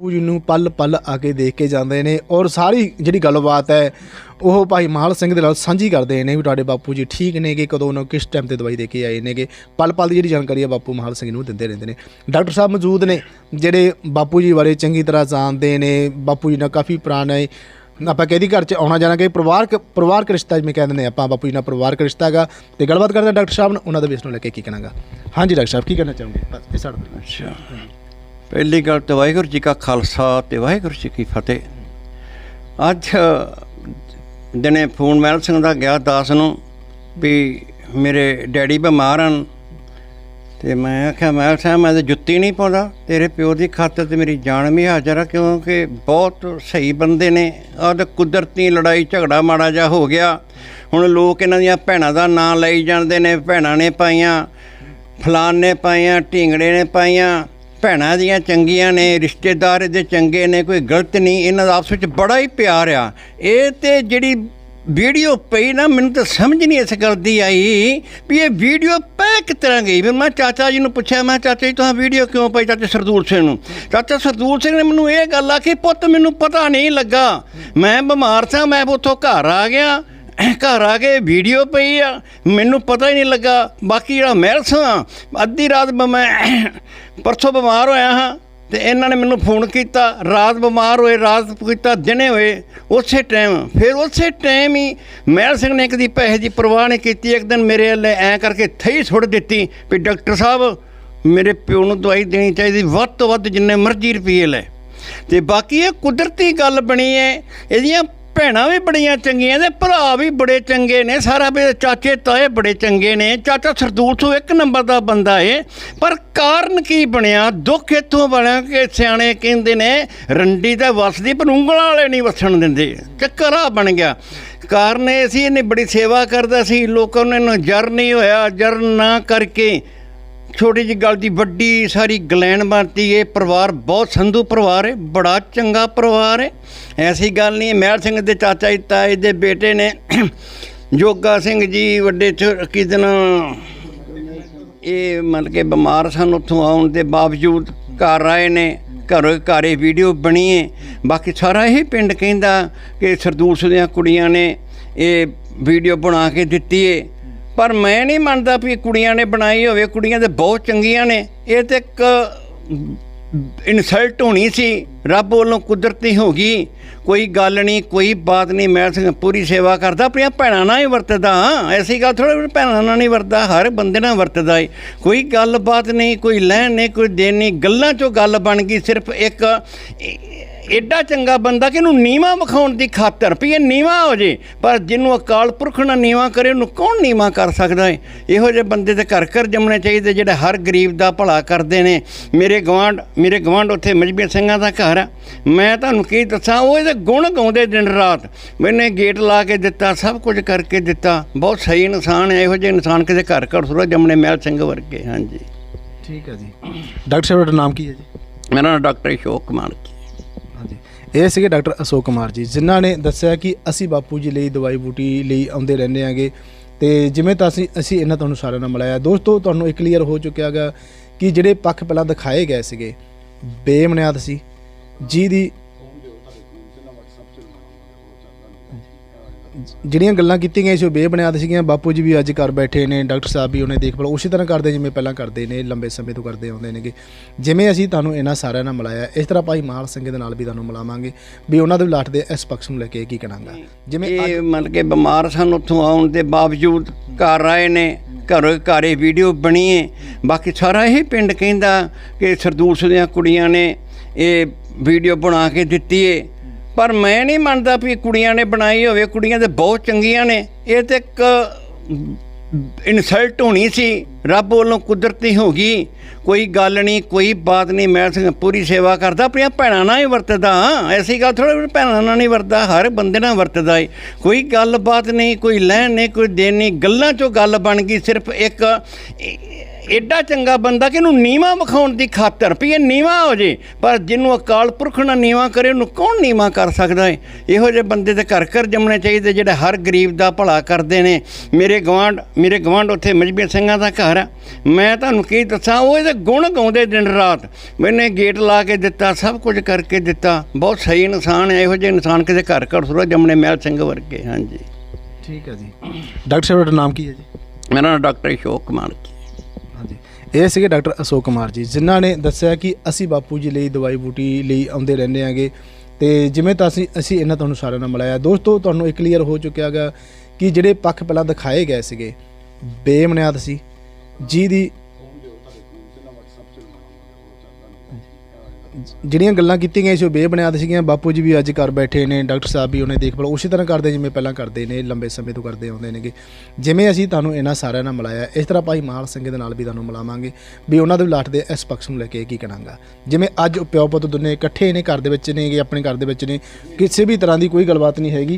ਬਾਪੂ ਜੀ ਨੂੰ ਪਲ ਪਲ ਆ ਕੇ ਦੇਖ ਕੇ ਜਾਂਦੇ ਨੇ ਔਰ ਸਾਰੀ ਜਿਹੜੀ ਗੱਲਬਾਤ ਹੈ, ਉਹ ਭਾਈ ਮਹਾਲ ਸਿੰਘ ਦੇ ਨਾਲ ਸਾਂਝੀ ਕਰਦੇ ਨੇ ਵੀ ਤੁਹਾਡੇ ਬਾਪੂ ਜੀ ਠੀਕ ਨੇਗੇ, ਕਦੋਂ ਉਹਨਾਂ ਕਿਸ ਟਾਈਮ ਤੇ ਦਵਾਈ ਦੇ ਕੇ ਆਏ ਨੇਗੇ। ਪਲ ਪਲ ਦੀ ਜਿਹੜੀ ਜਾਣਕਾਰੀ ਹੈ ਬਾਪੂ ਮਹਾਲ ਸਿੰਘ ਨੂੰ ਦਿੰਦੇ ਰਹਿੰਦੇ ਨੇ। ਡਾਕਟਰ ਸਾਹਿਬ ਮੌਜੂਦ ਨੇ, ਜਿਹੜੇ ਬਾਪੂ ਜੀ ਬਾਰੇ ਚੰਗੀ ਤਰ੍ਹਾਂ ਜਾਣਦੇ ਨੇ, ਬਾਪੂ ਜੀ ਨਾਲ ਕਾਫੀ ਪੁਰਾਣਾ ਹੈ ਆਪਾਂ ਕਹਿੰਦੀ ਘਰ ਚ ਆਉਣਾ ਜਾਣਾ ਕਿ ਪਰਿਵਾਰਕ ਪਰਿਵਾਰਕ ਰਿਸ਼ਤਾ ਜਿਵੇਂ ਕਹਿੰਦੇ ਨੇ ਆਪਾਂ, ਬਾਪੂ ਜੀ ਨਾਲ ਪਰਿਵਾਰਕ ਰਿਸ਼ਤਾ ਹੈਗਾ। ਤੇ ਗੱਲਬਾਤ ਕਰਦੇ ਹਾਂ ਡਾਕਟਰ ਸਾਹਿਬ ਨਾਲ, ਉਹਨਾਂ ਦੇ ਵਿਸ ਨੂੰ ਲੈ ਕੇ ਕੀ ਕਹਿਣਾਗਾ। ਹਾਂਜੀ, ਡਾਕਟਰ ਸਾਹਿਬ, ਕੀ ਕਹਿਣਾ ਚਾਹੋਗੇ? ਬਸ, ਇਹ ਸਾਡਾ ਅੱਛਾ। ਪਹਿਲੀ ਗੱਲ ਤਾਂ ਵਾਹਿਗੁਰੂ ਜੀ ਕਾ ਖਾਲਸਾ ਤੇ ਵਾਹਿਗੁਰੂ ਜੀ ਕੀ ਫਤਿਹ। ਅੱਜ ਦਿਨੇ ਫੋਨ ਮਹਿਲ ਸਿੰਘ ਦਾ ਗਿਆ ਦਾਸ ਨੂੰ ਵੀ ਮੇਰੇ ਡੈਡੀ ਬਿਮਾਰ ਹਨ। ਤੇ ਮੈਂ ਆਖਿਆ ਮਹਿਲ ਸਾਹਿਬ ਮੈਂ ਤਾਂ ਜੁੱਤੀ ਨਹੀਂ ਪਾਉਂਦਾ, ਤੇਰੇ ਪਿਓ ਦੀ ਖਾਤਰ ਤੇ ਮੇਰੀ ਜਾਨ ਵੀ ਹਾਜ਼ਰ ਆ, ਕਿਉਂਕਿ ਬਹੁਤ ਸਹੀ ਬੰਦੇ ਨੇ। ਆਹ ਤਾਂ ਕੁਦਰਤੀ ਲੜਾਈ ਝਗੜਾ ਮਾੜਾ ਜਿਹਾ ਹੋ ਗਿਆ। ਹੁਣ ਲੋਕ ਇਹਨਾਂ ਦੀਆਂ ਭੈਣਾਂ ਦਾ ਨਾਂ ਲਈ ਜਾਂਦੇ ਨੇ, ਭੈਣਾਂ ਨੇ ਪਾਈਆਂ ਫਲਾਨ ਨੇ ਪਾਈਆਂ, ਢਿੰਗੜੇ ਨੇ ਪਾਈਆਂ। ਭੈਣਾਂ ਦੀਆਂ ਚੰਗੀਆਂ ਨੇ, ਰਿਸ਼ਤੇਦਾਰ ਇਹਦੇ ਚੰਗੇ ਨੇ, ਕੋਈ ਗਲਤ ਨਹੀਂ, ਇਹਨਾਂ ਦਾ ਆਪਸ ਵਿੱਚ ਬੜਾ ਹੀ ਪਿਆਰ ਆ। ਇਹ ਤੇ ਜਿਹੜੀ ਵੀਡੀਓ ਪਈ ਨਾ, ਮੈਨੂੰ ਤਾਂ ਸਮਝ ਨਹੀਂ ਇਸ ਗੱਲ ਦੀ ਆਈ ਵੀ ਇਹ ਵੀਡੀਓ ਪੈ ਕਿ ਤਰ੍ਹਾਂ ਗਈ? ਫਿਰ ਮੈਂ ਚਾਚਾ ਜੀ ਨੂੰ ਪੁੱਛਿਆ, ਮੈਂ ਚਾਚਾ ਜੀ, ਤੁਸੀਂ ਵੀਡੀਓ ਕਿਉਂ ਪਾਈ ਚਾਚਾ ਸਰਦੂਲ ਸਿੰਘ ਨੂੰ? ਚਾਚਾ ਸਰਦੂਲ ਸਿੰਘ ਨੇ ਮੈਨੂੰ ਇਹ ਗੱਲ ਆਖੀ, ਪੁੱਤ, ਮੈਨੂੰ ਪਤਾ ਨਹੀਂ ਲੱਗਾ। ਮੈਂ ਬਿਮਾਰ ਸਾਂ, ਮੈਂ ਉੱਥੋਂ ਘਰ ਆ ਗਿਆ। ਘਰ ਆ ਕੇ ਵੀਡੀਓ ਪਈ ਆ। ਮੈਨੂੰ ਪਤਾ ਹੀ ਨਹੀਂ ਲੱਗਾ। ਬਾਕੀ ਜਿਹੜਾ ਮਹਿਲ ਸਾਂ, ਅੱਧੀ ਰਾਤ ਮੈਂ ਪਰਸੋਂ ਬਿਮਾਰ ਹੋਇਆ ਹਾਂ ਤੇ ਇਹਨਾਂ ਨੇ ਮੈਨੂੰ ਫੋਨ ਕੀਤਾ। ਰਾਤ ਬਿਮਾਰ ਹੋਏ, ਰਾਤ ਕੀਤਾ, ਦਿਨੇ ਹੋਏ, ਉਸੇ ਟਾਈਮ ਫਿਰ ਉਸੇ ਟਾਈਮ ਹੀ ਮਹਿਲ ਸਿੰਘ ਨੇ ਕਦੀ ਪੈਸੇ ਦੀ ਪਰਵਾਹ ਨਹੀਂ ਕੀਤੀ। ਇੱਕ ਦਿਨ ਮੇਰੇ ਵੱਲ ਐ ਕਰਕੇ ਥਈ ਸੁੱਟ ਦਿੱਤੀ ਵੀ ਡਾਕਟਰ ਸਾਹਿਬ, ਮੇਰੇ ਪਿਓ ਨੂੰ ਦਵਾਈ ਦੇਣੀ ਚਾਹੀਦੀ, ਵੱਧ ਤੋਂ ਵੱਧ ਜਿੰਨੇ ਮਰਜ਼ੀ ਰੁਪਏ ਲੈ। ਤੇ ਬਾਕੀ ਇਹ ਕੁਦਰਤੀ ਗੱਲ ਬਣੀ ਹੈ। ਇਹਦੀਆਂ ਭੈਣਾਂ ਵੀ ਬੜੀਆਂ ਚੰਗੀਆਂ ਨੇ, ਭਰਾ ਵੀ ਬੜੇ ਚੰਗੇ ਨੇ, ਸਾਰਾ ਵੀ ਚਾਚੇ ਤਾਏ ਬੜੇ ਚੰਗੇ ਨੇ, ਚਾਚਾ ਸਰਦੂਲ ਤੋਂ ਇੱਕ ਨੰਬਰ ਦਾ ਬੰਦਾ ਏ, ਪਰ ਕਾਰਨ ਕੀ ਬਣਿਆ? ਦੁੱਖ ਇੱਥੋਂ ਬਣਿਆ ਕਿ ਸਿਆਣੇ ਕਹਿੰਦੇ ਨੇ, ਰੰਡੀ ਤਾਂ ਵਸਦੀ, ਪਰ ਉਂਗਲਾਂ ਵਾਲੇ ਨਹੀਂ ਵਸਣ ਦਿੰਦੇ। ਚੱਕਰ ਆ ਬਣ ਗਿਆ। ਕਾਰਨ ਇਹ ਸੀ, ਇਹਨੇ ਬੜੀ ਸੇਵਾ ਕਰਦਾ ਸੀ, ਲੋਕਾਂ ਨੂੰ ਇਹਨੂੰ ਜਰ ਨਹੀਂ ਹੋਇਆ, ਜਰ ਨਾ ਕਰਕੇ ਛੋਟੀ ਜਿਹੀ ਗੱਲ ਦੀ ਵੱਡੀ ਸਾਰੀ ਗਲੈਨ ਬਣਤੀ ਇਹ ਪਰਿਵਾਰ ਬਹੁਤ ਸੰਧੂ ਪਰਿਵਾਰ ਹੈ ਬੜਾ ਚੰਗਾ ਪਰਿਵਾਰ ਹੈ ਐਸੀ ਗੱਲ ਨਹੀਂ ਮਹਿਲ ਸਿੰਘ ਦੇ ਚਾਚਾ ਜੀ, ਤਾਏ ਦੇ ਬੇਟੇ ਨੇ। ਜੋਗਾ ਸਿੰਘ ਜੀ ਵੱਡੇ ਚ- ਕੀ ਦਿਨ, ਇਹ ਮਤਲਬ ਕਿ ਬਿਮਾਰ ਸਨ, ਉੱਥੋਂ ਆਉਣ ਦੇ ਬਾਵਜੂਦ ਘਰ ਆਏ ਨੇ, ਘਰੋਂ ਘਰੇ ਵੀਡੀਓ ਬਣੀ ਹੈ ਬਾਕੀ ਸਾਰਾ ਇਹ ਪਿੰਡ ਕਹਿੰਦਾ ਕਿ ਸਰਦੂਸ ਦੀਆਂ ਕੁੜੀਆਂ ਨੇ ਇਹ ਵੀਡੀਓ ਬਣਾ ਕੇ ਦਿੱਤੀ ਏ। ਪਰ ਮੈਂ ਨਹੀਂ ਮੰਨਦਾ ਵੀ ਕੁੜੀਆਂ ਨੇ ਬਣਾਈ ਹੋਵੇ, ਕੁੜੀਆਂ ਤੇ ਬਹੁਤ ਚੰਗੀਆਂ ਨੇ। ਇਹ ਤੇ ਇੱਕ ਇਨਸਲਟ ਹੋਣੀ ਸੀ, ਰੱਬ ਵੱਲੋਂ ਕੁਦਰਤੀ ਹੋ ਗਈ। ਕੋਈ ਗੱਲ ਨਹੀਂ, ਕੋਈ ਬਾਤ ਨਹੀਂ, ਮੈਂ ਪੂਰੀ ਸੇਵਾ ਕਰਦਾ, ਆਪਣੀਆਂ ਭੈਣਾਂ ਨਾਲ ਹੀ ਵਰਤਦਾ ਐਸੀ ਗੱਲ ਥੋੜਾ ਭੈਣਾਂ ਨਾਲ ਨਹੀਂ ਵਰਤਦਾ, ਹਰ ਬੰਦੇ ਨਾਲ ਵਰਤਦਾ ਏ। ਕੋਈ ਗੱਲਬਾਤ ਨਹੀਂ, ਕੋਈ ਲੈਣ ਨਹੀਂ, ਕੋਈ ਦੇਣ ਨਹੀਂ। ਗੱਲਾਂ ਚੋਂ ਗੱਲ ਬਣ ਗਈ, ਸਿਰਫ ਇੱਕ ਐਡਾ ਚੰਗਾ ਬੰਦਾ ਕਿ ਇਹਨੂੰ ਨੀਵਾ ਵਿਖਾਉਣ ਦੀ ਖਾਤਰ ਵੀ ਇਹ ਨੀਵਾ ਹੋ ਜੇ ਪਰ ਜਿਹਨੂੰ ਅਕਾਲ ਪੁਰਖ ਨਾਲ ਨੀਵਾ ਕਰੇ ਉਹਨੂੰ ਕੌਣ ਨੀਵਾ ਕਰ ਸਕਦਾ ਹੈ ਇਹੋ ਜਿਹੇ ਬੰਦੇ ਦੇ ਘਰ ਘਰ ਜੰਮਣੇ ਚਾਹੀਦੇ ਜਿਹੜੇ ਹਰ ਗਰੀਬ ਦਾ ਭਲਾ ਕਰਦੇ ਨੇ। ਮੇਰੇ ਗਵਾਂਢ ਮੇਰੇ ਗਵਾਂਢ ਉੱਥੇ ਮਜਬੀ ਸਿੰਘਾਂ ਦਾ ਘਰ ਆ। ਮੈਂ ਤੁਹਾਨੂੰ ਕੀ ਦੱਸਾਂ ਉਹ ਇਹਦੇ ਗੁਣ ਗਾਉਂਦੇ ਦਿਨ ਰਾਤ। ਮੈਨੇ ਗੇਟ ਲਾ ਕੇ ਦਿੱਤਾ ਸਭ ਕੁਝ ਕਰਕੇ ਦਿੱਤਾ। ਬਹੁਤ ਸਹੀ ਇਨਸਾਨ ਹੈ ਇਹੋ ਜਿਹੇ ਇਨਸਾਨ ਕਿਸੇ ਘਰ ਘਰ ਸੁਰਾ ਜੰਮਣੇ ਮਹਿਲ ਸਿੰਘ ਵਰਗੇ ਹਾਂਜੀ। ਠੀਕ ਹੈ ਜੀ। ਡਾਕਟਰ ਸਾਹਿਬ ਤੁਹਾਡਾ ਨਾਮ ਕੀ ਹੈ ਜੀ? ਮੇਰਾ ਨਾਮ ਡਾਕਟਰ ਅਸ਼ੋਕ ਕੁਮਾਰ ਇਹ ਸੀਗੇ ਡਾਕਟਰ ਅਸ਼ੋਕ ਕੁਮਾਰ ਜੀ, ਜਿਨ੍ਹਾਂ ਨੇ ਦੱਸਿਆ ਕਿ ਅਸੀਂ ਬਾਪੂ ਜੀ ਲਈ ਦਵਾਈ ਬੂਟੀ ਲਈ ਆਉਂਦੇ ਰਹਿੰਦੇ ਆਂਗੇ ਤੇ ਜਿਵੇਂ ਤਾਂ ਅਸੀਂ ਅਸੀਂ ਇਹਨਾਂ ਤੁਹਾਨੂੰ ਸਾਰਿਆਂ ਨਾਲ ਮਿਲਾਇਆ। ਦੋਸਤੋ, ਤੁਹਾਨੂੰ ਇਹ ਕਲੀਅਰ ਹੋ ਚੁੱਕਿਆ ਹੈਗਾ ਕਿ ਜਿਹੜੇ ਪੱਖ ਪਹਿਲਾਂ ਦਿਖਾਏ ਗਏ ਸੀਗੇ ਬੇਬੁਨਿਆਦ ਸੀ ਜਿਹਦੀ ਜਿਹੜੀਆਂ ਗੱਲਾਂ ਕੀਤੀਆਂ ਗਈਆਂ ਸੀ ਉਹ ਬੇਬੁਨਿਆਦ ਸੀਗੀਆਂ। ਬਾਪੂ ਜੀ ਵੀ ਅੱਜ ਘਰ ਬੈਠੇ ਨੇ ਡਾਕਟਰ ਸਾਹਿਬ ਵੀ ਉਹਨੇ ਦੇਖਭਾਲ ਉਸੇ ਤਰ੍ਹਾਂ ਕਰਦੇ ਜਿਵੇਂ ਪਹਿਲਾਂ ਕਰਦੇ ਨੇ ਲੰਬੇ ਸਮੇਂ ਤੋਂ ਕਰਦੇ ਆਉਂਦੇ ਨੇਗੇ। ਜਿਵੇਂ ਅਸੀਂ ਤੁਹਾਨੂੰ ਇਹਨਾਂ ਸਾਰਿਆਂ ਨਾਲ ਮਿਲਾਇਆ ਇਸ ਤਰ੍ਹਾਂ ਭਾਈ ਮਾਲ ਸਿੰਘ ਦੇ ਨਾਲ ਵੀ ਤੁਹਾਨੂੰ ਮਿਲਾਵਾਂਗੇ ਵੀ ਉਹਨਾਂ ਦੇ ਲਾਟ ਦੇ ਇਸ ਪੱਖ ਨੂੰ ਲੈ ਕੇ ਕੀ ਕਰਾਂਗਾ। ਜਿਵੇਂ ਇਹ ਮਤਲਬ ਕਿ ਬਿਮਾਰ ਸਨ ਉੱਥੋਂ ਆਉਣ ਦੇ ਬਾਵਜੂਦ ਘਰ ਆਏ ਨੇ ਘਰੋਂ ਘਰੇ ਵੀਡੀਓ ਬਣੀ ਹੈ ਬਾਕੀ ਸਾਰਾ ਇਹ ਪਿੰਡ ਕਹਿੰਦਾ ਕਿ ਸਰਦੂਸ ਦੀਆਂ ਕੁੜੀਆਂ ਨੇ ਇਹ ਵੀਡੀਓ ਬਣਾ ਕੇ ਦਿੱਤੀ ਹੈ ਪਰ ਮੈਂ ਨਹੀਂ ਮੰਨਦਾ ਵੀ ਕੁੜੀਆਂ ਨੇ ਬਣਾਈ ਹੋਵੇ, ਕੁੜੀਆਂ ਤੇ ਬਹੁਤ ਚੰਗੀਆਂ ਨੇ। ਇਹ ਤੇ ਇੱਕ ਇਨਸਲਟ ਹੋਣੀ ਸੀ। ਰੱਬ ਵੱਲੋਂ ਕੁਦਰਤੀ ਹੋ ਗਈ। ਕੋਈ ਗੱਲ ਨਹੀਂ, ਕੋਈ ਬਾਤ ਨਹੀਂ, ਮੈਂ ਪੂਰੀ ਸੇਵਾ ਕਰਦਾ, ਆਪਣੀਆਂ ਭੈਣਾਂ ਨਾਲ ਹੀ ਵਰਤਦਾ ਐਸੀ ਗੱਲ ਥੋੜਾ ਭੈਣਾਂ ਨਾਲ ਨਹੀਂ ਵਰਤਦਾ, ਹਰ ਬੰਦੇ ਨਾਲ ਵਰਤਦਾ ਏ। ਕੋਈ ਗੱਲਬਾਤ ਨਹੀਂ, ਕੋਈ ਲੈਣ ਨਹੀਂ, ਕੋਈ ਦੇਣ ਨਹੀਂ। ਗੱਲਾਂ ਚੋਂ ਗੱਲ ਬਣ ਗਈ, ਸਿਰਫ ਇੱਕ ਐਡਾ ਚੰਗਾ ਬੰਦਾ ਕਿ ਇਹਨੂੰ ਨੀਵਾ ਵਿਖਾਉਣ ਦੀ ਖਾਤਰ ਵੀ ਇਹ ਨੀਵਾ ਹੋ ਜੇ ਪਰ ਜਿਹਨੂੰ ਅਕਾਲ ਪੁਰਖ ਨਾਲ ਨੀਵਾ ਕਰੇ ਉਹਨੂੰ ਕੌਣ ਨੀਵਾ ਕਰ ਸਕਦਾ ਹੈ ਇਹੋ ਜਿਹੇ ਬੰਦੇ ਦੇ ਘਰ ਘਰ ਜੰਮਣੇ ਚਾਹੀਦੇ ਜਿਹੜੇ ਹਰ ਗਰੀਬ ਦਾ ਭਲਾ ਕਰਦੇ ਨੇ। ਮੇਰੇ ਗਵਾਂਢ ਮੇਰੇ ਗਵਾਂਢ ਉੱਥੇ ਮਜਬੀ ਸਿੰਘਾਂ ਦਾ ਘਰ ਆ। ਮੈਂ ਤੁਹਾਨੂੰ ਕੀ ਦੱਸਾਂ ਉਹ ਇਹਦੇ ਗੁਣ ਗਾਉਂਦੇ ਦਿਨ ਰਾਤ। ਮੈਨੇ ਗੇਟ ਲਾ ਕੇ ਦਿੱਤਾ ਸਭ ਕੁਝ ਕਰਕੇ ਦਿੱਤਾ। ਬਹੁਤ ਸਹੀ ਇਨਸਾਨ ਹੈ ਇਹੋ ਜਿਹੇ ਇਨਸਾਨ ਕਿਸੇ ਘਰ ਘਰ ਸੁਰੋ ਜੰਮਣੇ ਮਹਿਲ ਸਿੰਘ ਵਰਗੇ ਹਾਂਜੀ। ਠੀਕ ਹੈ ਜੀ। ਡਾਕਟਰ ਸਾਹਿਬ ਤੁਹਾਡਾ ਨਾਮ ਕੀ ਹੈ ਜੀ? ਮੇਰਾ ਨਾਮ ਡਾਕਟਰ ਅਸ਼ੋਕ ਕੁਮਾਰ ਜੀ। ਇਹ ਸੀਗੇ ਡਾਕਟਰ ਅਸ਼ੋਕ ਕੁਮਾਰ ਜੀ, ਜਿਨ੍ਹਾਂ ਨੇ ਦੱਸਿਆ ਕਿ ਅਸੀਂ ਬਾਪੂ ਜੀ ਲਈ ਦਵਾਈ ਬੂਟੀ ਲਈ ਆਉਂਦੇ ਰਹਿੰਦੇ ਆਂਗੇ ਤੇ ਜਿਵੇਂ ਤਾਂ ਅਸੀਂ ਅਸੀਂ ਇਹਨਾਂ ਤੁਹਾਨੂੰ ਸਾਰਿਆਂ ਨਾਲ ਮਿਲਾਇਆ। ਦੋਸਤੋ, ਤੁਹਾਨੂੰ ਇਹ ਕਲੀਅਰ ਹੋ ਚੁੱਕਿਆ ਗਾ ਕਿ ਜਿਹੜੇ ਪੱਖ ਪਹਿਲਾਂ ਦਿਖਾਏ ਗਏ ਸੀਗੇ ਬੇਬੁਨਿਆਦ ਸੀ ਜਿਹਦੀ ਜਿਹੜੀਆਂ ਗੱਲਾਂ ਕੀਤੀਆਂ ਗਈਆਂ ਸੀ ਉਹ ਬੇਬੁਨਿਆਦ ਸੀਗੀਆਂ। ਬਾਪੂ ਜੀ ਵੀ ਅੱਜ ਘਰ ਬੈਠੇ ਨੇ, ਡਾਕਟਰ ਸਾਹਿਬ ਵੀ ਉਹਨੇ ਦੇਖਭਾਲ ਉਸੇ ਤਰ੍ਹਾਂ ਕਰਦੇ ਜਿਵੇਂ ਪਹਿਲਾਂ ਕਰਦੇ ਨੇ, ਲੰਬੇ ਸਮੇਂ ਤੋਂ ਕਰਦੇ ਆਉਂਦੇ ਨੇਗੇ। ਜਿਵੇਂ ਅਸੀਂ ਤੁਹਾਨੂੰ ਇਹਨਾਂ ਸਾਰਿਆਂ ਨਾਲ ਮਿਲਾਇਆ, ਇਸ ਤਰ੍ਹਾਂ ਭਾਈ ਮਾਲ ਸਿੰਘ ਦੇ ਨਾਲ ਵੀ ਤੁਹਾਨੂੰ ਮਿਲਾਵਾਂਗੇ ਵੀ ਉਹਨਾਂ ਦੇ ਲਾਟ ਦੇ ਇਸ ਪੱਖ ਨੂੰ ਲੈ ਕੇ ਕੀ ਕਰਾਂਗਾ ਜਿਵੇਂ ਅੱਜ ਪਿਓ ਪੁੱਤ ਦੋਨੇ ਇਕੱਠੇ ਨੇ, ਘਰ ਦੇ ਵਿੱਚ ਨੇਗੇ, ਆਪਣੇ ਘਰ ਦੇ ਵਿੱਚ ਨੇ, ਕਿਸੇ ਵੀ ਤਰ੍ਹਾਂ ਦੀ ਕੋਈ ਗੱਲਬਾਤ ਨਹੀਂ ਹੈਗੀ।